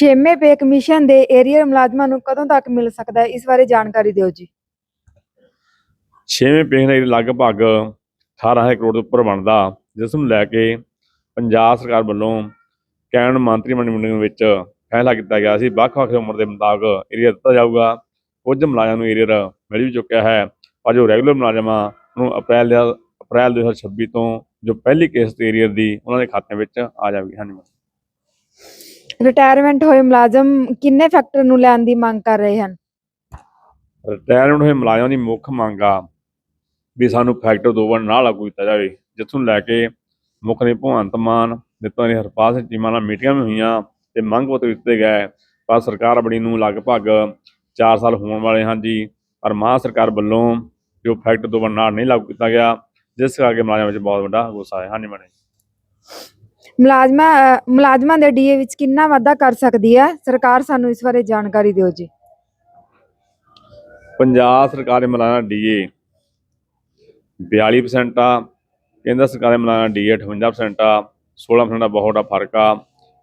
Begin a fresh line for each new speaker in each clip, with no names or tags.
ਛੇਵੇਂ pay commission ਦੇ area ਮੁਲਾਜ਼ਮਾਂ ਨੂੰ ਕਦੋਂ ਤੱਕ ਮਿਲ ਸਕਦਾ ਹੈ? ਇਸ ਬਾਰੇ ਜਾਣਕਾਰੀ ਦਿਓ ਜੀ।
ਛੇਵੇਂ ਪੇ ਦਾ ਲਗਭਗ 18000 ਕਰੋੜ ਦੇ ਉੱਪਰ ਬਣਦਾ। ਜਿਸ ਨੂੰ ਲੈ ਕੇ ਪੰਜਾਬ ਸਰਕਾਰ ਵੱਲੋਂ ਕੈਬਨਿਟ ਮੰਤਰੀ ਮੰਡਲ ਵਿੱਚ ਫੈਸਲਾ ਕੀਤਾ ਗਿਆ ਸੀ। ਵੱਖ-ਵੱਖ ਉਮਰ ਦੇ ਮੁਤਾਬਕ ਏਰੀਆ ਦਿੱਤਾ ਜਾਊਗਾ। ਕੁਝ ਮੁਲਾਜ਼ਮਾਂ ਨੂੰ ਏਰੀਆ ਮਿਲ ਵੀ ਚੁੱਕਿਆ ਹੈ। ਪਰ ਜੋ ਰੈਗੂਲਰ ਮੁਲਾਜ਼ਮਾਂ ਨੂੰ ਅਪ੍ਰੈਲ ਦਾ ਅਪ੍ਰੈਲ 2026 ਤੋਂ ਜੋ ਪਹਿਲੀ ਕਿਸ਼ਤ ਏਰੀਆ ਦੀ ਉਹਨਾਂ ਦੇ ਖਾਤਿਆਂ ਵਿੱਚ ਆ ਜਾਵੇਗੀ। ਹਾਂਜੀ
ਰਿਟਾਇਰਮੈਂਟ ਹੋਏ ਮੁਲਾਜ਼ਮ ਕਿੰਨੇ ਫੈਕਟਰ ਨੂੰ ਲੈਣ ਦੀ ਮੰਗ ਕਰ ਰਹੇ ਹਨ?
ਰਿਟਾਇਰਮੈਂਟ ਹੋਏ ਮੁਲਾਜ਼ਮਾਂ ਦੀ ਮੁੱਖ ਮੰਗ ਆ ਵੀ ਸਾਨੂੰ ਫੈਕਟਰ ਦੋ ਨਾ ਲਾਗੂ ਕੀਤਾ ਜਾਵੇ ਜਿਸ ਲੈ ਕੇ ਮੁੱਖ ਨੇ ਭਗਵੰਤ ਮਾਨ, ਦਿੱਤਾ ਨੇ ਹਰਪਾਲ ਸਿੰਘ ਚੀਮਾ ਨਾਲ ਮੀਟਿੰਗਾਂ ਵੀ ਹੋਈਆਂ ਤੇ ਮੰਗ ਪੱਤਰ ਦਿੱਤੇ ਗਏ। ਪਰ ਸਰਕਾਰ ਬਣੀ ਨੂੰ ਲਗਭਗ 4 ਸਾਲ ਹੋਣ ਵਾਲੇ ਹਨ ਜੀ। ਪਰ ਮਹਾਂ ਸਰਕਾਰ ਵੱਲੋਂ ਜੋ ਫੈਕਟਰ ਦੋ ਨਾਲ ਨਹੀਂ ਲਾਗੂ ਕੀਤਾ ਗਿਆ, ਜਿਸ ਕਰਕੇ ਮੁਲਾਜ਼ਮਾਂ ਵਿੱਚ ਬਹੁਤ ਵੱਡਾ ਗੁੱਸਾ ਹੈ ਹਾਂਜੀ ਮੈਡਮ
ਮੁਲਾਜ਼ਮਾਂ ਅ, ਮੁਲਾਜ਼ਮਾਂ ਦੇ ਡੀਏ ਵਿੱਚ ਕਿੰਨਾ ਵਾਧਾ ਕਰ ਸਕਦੀ ਹੈ? ਸਰਕਾਰ ਸਾਨੂੰ ਇਸ ਬਾਰੇ ਜਾਣਕਾਰੀ ਦਿਓ ਜੀ।
ਪੰਜਾਬ ਸਰਕਾਰ ਦੇ ਮੁਲਾਜ਼ਮਾਂ ਡੀਏ 42% ਆ। ਕੇਂਦਰ ਸਰਕਾਰ ਦੇ ਮੁਲਾਜ਼ਮਾਂ ਡੀਏ 58% ਆ। 16% ਦਾ ਬਹੁਤ ਵੱਡਾ ਫ਼ਰਕ ਆ।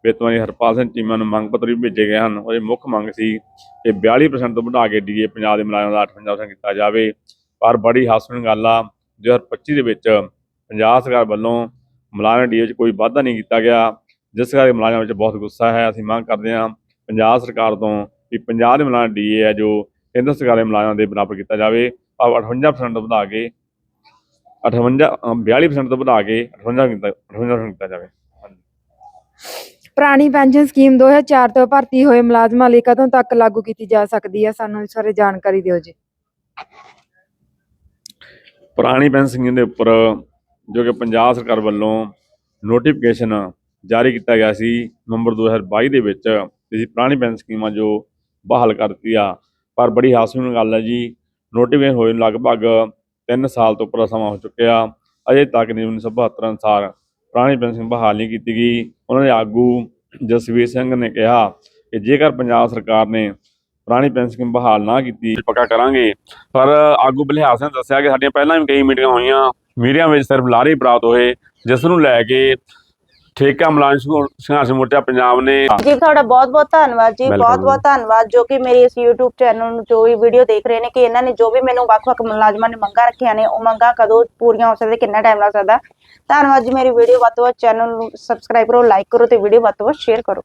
ਵੇਤਨਾਂ ਦੀ ਹਰਪਾਲ ਸਿੰਘ ਚੀਮਾ ਨੂੰ ਮੰਗ ਪੱਤਰ ਵੀ ਭੇਜੇ ਗਏ ਹਨ। ਉਹਦੀ ਮੁੱਖ ਮੰਗ ਸੀ ਕਿ 42% ਤੋਂ ਵਧਾ ਕੇ ਡੀਏ ਪੰਜਾਬ ਦੇ ਮੁਲਾਜ਼ਮਾਂ ਦਾ 58% ਕੀਤਾ ਜਾਵੇ। ਪਰ ਬੜੀ ਹਾਸਨ ਗੱਲ ਆ। 2025 ਦੇ ਵਿੱਚ ਪੰਜਾਬ ਸਰਕਾਰ ਵੱਲੋਂ ਮੁਲਾਜ਼ਮਾਂ ਡੀਏ ਵਿੱਚ ਕੋਈ ਵਾਧਾ ਨਹੀਂ ਕੀਤਾ ਗਿਆ ਜਿਸ ਕਰਕੇ ਮੁਲਾਜ਼ਮਾਂ ਵਿੱਚ ਬਹੁਤ ਗੁੱਸਾ ਹੈ। ਅਸੀਂ ਮੰਗ ਕਰਦੇ ਹਾਂ ਪੰਜਾਬ ਸਰਕਾਰ ਤੋਂ ਵੀ ਪੰਜਾਬ ਦੇ ਮੁਲਾਜ਼ਮਾਂ ਡੀਏ ਹੈ ਜੋ ਕੇਂਦਰ ਸਰਕਾਰ ਦੇ ਮੁਲਾਜ਼ਮਾਂ ਦੇ ਬਰਾਬਰ ਕੀਤਾ ਜਾਵੇ। ਔਰ 58% ਤੋਂ ਵਧਾ ਕੇ 58 ਅ, 42% ਤੋਂ ਵਧਾ ਕੇ 58 ਕੀਤਾ 58% ਕੀਤਾ ਜਾਵੇ।
ਪੁਰਾਣੀ ਪੈਨਸ਼ਨ ਸਕੀਮ 2004 ਤੋਂ ਭਰਤੀ ਹੋਏ ਮੁਲਾਜ਼ਮਾਂ ਲਈ ਕਦੋਂ ਤੱਕ ਲਾਗੂ ਕੀਤੀ ਜਾ ਸਕਦੀ ਹੈ? ਸਾਨੂੰ ਇਸ ਬਾਰੇ ਜਾਣਕਾਰੀ ਦਿਓ ਜੀ।
ਪੁਰਾਣੀ ਪੈਨਸ਼ਨ ਦੇ ਉੱਪਰ ਜੋ ਕਿ ਪੰਜਾਬ ਸਰਕਾਰ ਵੱਲੋਂ ਨੋਟੀਫਿਕੇਸ਼ਨ ਜਾਰੀ ਕੀਤਾ ਗਿਆ ਸੀ ਨਵੰਬਰ 2022 ਦੇ ਵਿੱਚ ਇਸ ਪੁਰਾਣੀ ਪੈਨਸ਼ਨ ਸਕੀਮਾਂ ਜੋ ਬਹਾਲ ਕਰ ਦਿੱਤੀ ਆ। ਪਰ ਬੜੀ ਹਾਸੂਨ ਗੱਲ ਹੈ ਜੀ ਨੋਟੀਫਿਕੇਸ਼ਨ ਹੋਏ ਲਗਭਗ 3 ਸਾਲ ਤੋਂ ਉੱਪਰ ਦਾ ਸਮਾਂ ਹੋ ਚੁੱਕਿਆ। ਅਜੇ ਤੱਕ ਨਹੀਂ 1972 ਅਨੁਸਾਰ ਪੁਰਾਣੀ ਪੈਨਸ਼ਨ ਬਹਾਲ ਨਹੀਂ ਕੀਤੀ ਗਈ। ਉਹਨਾਂ ਦੇ ਆਗੂ ਜਸਵੀਰ ਸਿੰਘ ਨੇ ਕਿਹਾ ਕਿ ਜੇਕਰ ਪੰਜਾਬ ਸਰਕਾਰ ਨੇ ਪੁਰਾਣੀ ਪੈਨਸ਼ਨ ਸਕੀਮ ਬਹਾਲ ਨਾ ਕੀਤੀ, ਪੱਕਾ ਕਰਾਂਗੇ। ਪਰ ਆਗੂ ਬਲਿਹਾਰ ਸਿੰਘ ਨੇ ਦੱਸਿਆ ਕਿ ਸਾਡੀਆਂ ਪਹਿਲਾਂ ਵੀ ਕਈ ਮੀਟਿੰਗਾਂ ਹੋਈਆਂ। ਮੀਡੀਆ ਵਿੱਚ ਸਿਰਫ ਲਾਰੇ ਪ੍ਰਾਪਤ ਹੋਏ ਜਿਸ ਨੂੰ ਲੈ ਕੇ ਠੇਕਾ ਸੰਘ- ਸੰਘਰਸ਼ ਮੋਰਚਾ ਪੰਜਾਬ ਨੇ
ਜੀ ਤੁਹਾਡਾ ਬਹੁਤ ਬਹੁਤ ਧੰਨਵਾਦ ਜੀ ਬਹੁਤ ਬਹੁਤ ਧੰਨਵਾਦ ਜੋ ਕਿ ਮੇਰੀ ਇਸ YouTube ਚੈਨਲ ਨੂੰ ਜੋ ਵੀ ਵੀਡੀਓ ਦੇਖ ਰਹੇ ਨੇ ਕਿ ਇਹਨਾਂ ਨੇ ਜੋ ਵੀ ਮੈਨੂੰ ਵੱਖ-ਵੱਖ ਮੁਲਾਜ਼ਮਾਂ ਨੇ ਮੰਗਾਂ ਰੱਖੀਆਂ ਨੇ ਉਹ ਮੰਗਾਂ ਕਦੋਂ ਪੂਰੀਆਂ ਹੋ ਸਕਦੀਆਂ ਕਿੰਨਾ ਟਾਈਮ ਲੱਗ ਸਕਦਾ। ਧੰਨਵਾਦ ਜੀ ਮੇਰੀ ਵੀਡੀਓ ਵੱਧ ਤੋਂ ਵੱਧ ਚੈਨਲ ਨੂੰ ਸਬਸਕ੍ਰਾਈਬ ਕਰੋ ਲਾਈਕ ਕਰੋ ਤੇ ਵੀਡੀਓ ਵੱਧ ਤੋਂ ਵੱਧ ਸ਼ੇਅਰ ਕਰੋ।